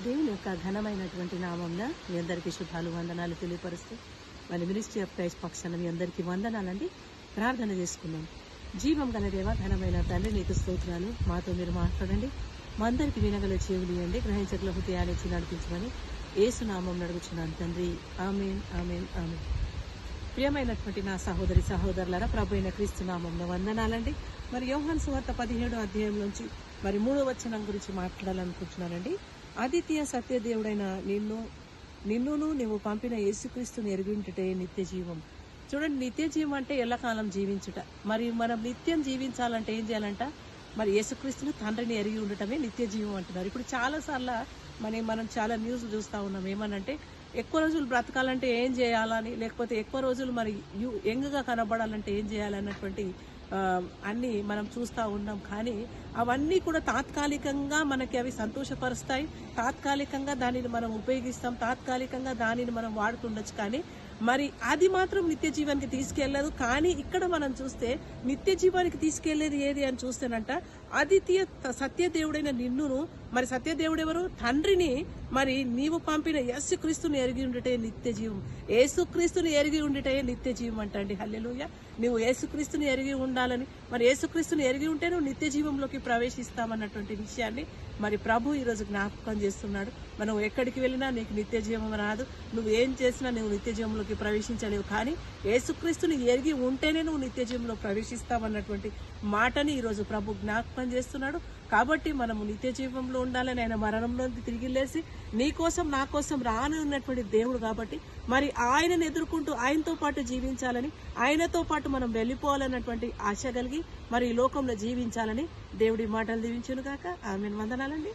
దేవుని యొక్క ఘనమైనటువంటి నామంన మీ అందరికీ శుభాలు వందనాలు తెలియపరుస్తూ మన మినిస్ట్రీ ఆఫ్ క్రైస్ట్ పక్షాన మీ అందరికీ వందనాలండి. ప్రార్థన చేసుకుందాం. జీవం గల దేవ ఘనమైన తండ్రి నీకు స్తోత్రాలు. మాతో మీరు మాట్లాడండి. మా అందరికీ వినగల చెవులు ఇవ్వండి. గ్రహించగల హృదయాన్ని ఇచ్చి నడిపించమని ఏసునామం నడుగుచున్నాను తండ్రి. Amen amen amen. ప్రియమైనటువంటి నా సహోదరి సహోదరులరా ప్రభు అయిన క్రీస్తు నామంలో వందనాలండి. మరి యోహాన్ సువార్త పదిహేడు అధ్యాయం నుంచి మరి మూడో వచనం గురించి మాట్లాడాలనుకుంటున్నానండి. ఆదిత్య సత్యదేవుడైన నిన్ను నిన్నును నువ్వు పంపిన యేసుక్రీస్తుని ఎరుగుంటుటే నిత్య జీవం. చూడండి నిత్య జీవం అంటే ఎల్లకాలం జీవించుట. మరి మనం నిత్యం జీవించాలంటే ఏం చేయాలంట? మరి యేసుక్రీస్తుని తండ్రిని ఎరిగి ఉండటమే నిత్య జీవం అంటున్నారు. ఇప్పుడు చాలాసార్లు మనం మరి మనం చాలా న్యూస్ చూస్తూ ఉన్నాం. ఏమనంటే ఎక్కువ రోజులు బ్రతకాలంటే ఏం చేయాలని లేకపోతే ఎక్కువ రోజులు మరి యంగ్గా కనబడాలంటే ఏం చేయాలన్నటువంటి అన్నీ మనం చూస్తూ ఉన్నాం. కానీ అవన్నీ కూడా తాత్కాలికంగా మనకి అవి సంతోషపరుస్తాయి. తాత్కాలికంగా దానిని మనం ఉపయోగిస్తాం. తాత్కాలికంగా దానిని మనం వాడుతుండొచ్చు. కానీ మరి అది మాత్రం నిత్య జీవానికి తీసుకెళ్ళదు. కానీ ఇక్కడ మనం చూస్తే నిత్య జీవానికి తీసుకెళ్ళేది ఏది అని చూస్తేనంట ఆదిత్య సత్యదేవుడైన నిన్నును మరి సత్యదేవుడు ఎవరు తండ్రిని మరి నీవు పంపిన యేసు క్రీస్తుని ఎరిగి ఉండుటే నిత్య జీవం. యేసుక్రీస్తుని ఎరిగి ఉండుటే నిత్య జీవం అంటండి. హల్లెలూయ. నువ్వు యేసుక్రీస్తుని ఎరిగి ఉండాలని మరి యేసుక్రీస్తుని ఎరిగి ఉంటే నువ్వు నిత్య జీవంలోకి ప్రవేశిస్తామన్నటువంటి విషయాన్ని మరి ప్రభు ఈరోజు జ్ఞాపకం చేస్తున్నాడు. మనం ఎక్కడికి వెళ్ళినా నీకు నిత్య జీవం రాదు. నువ్వు ఏం చేసినా నువ్వు నిత్య జీవంలోకి ప్రవేశించలేవు. కానీ యేసుక్రీస్తుని ఎరిగి ఉంటేనే నువ్వు నిత్య జీవంలో ప్రవేశిస్తావన్నటువంటి మాటని ఈరోజు ప్రభు జ్ఞాపకం చేస్తున్నాడు. కాబట్టి మనము నిత్య జీవంలో ఉండాలని ఆయన మరణంలో తిరిగి లేసి నీ కోసం నా కోసం రాని ఉన్నటువంటి దేవుడు కాబట్టి మరి ఆయనను ఎదుర్కొంటూ ఆయనతో పాటు జీవించాలని ఆయనతో పాటు మనం వెళ్ళిపోవాలన్నటువంటి ఆశ కలిగి మరి ఈ లోకంలో జీవించాలని దేవుడి మాటలు దీవించును కాక ఆమెను. వందనాలండి.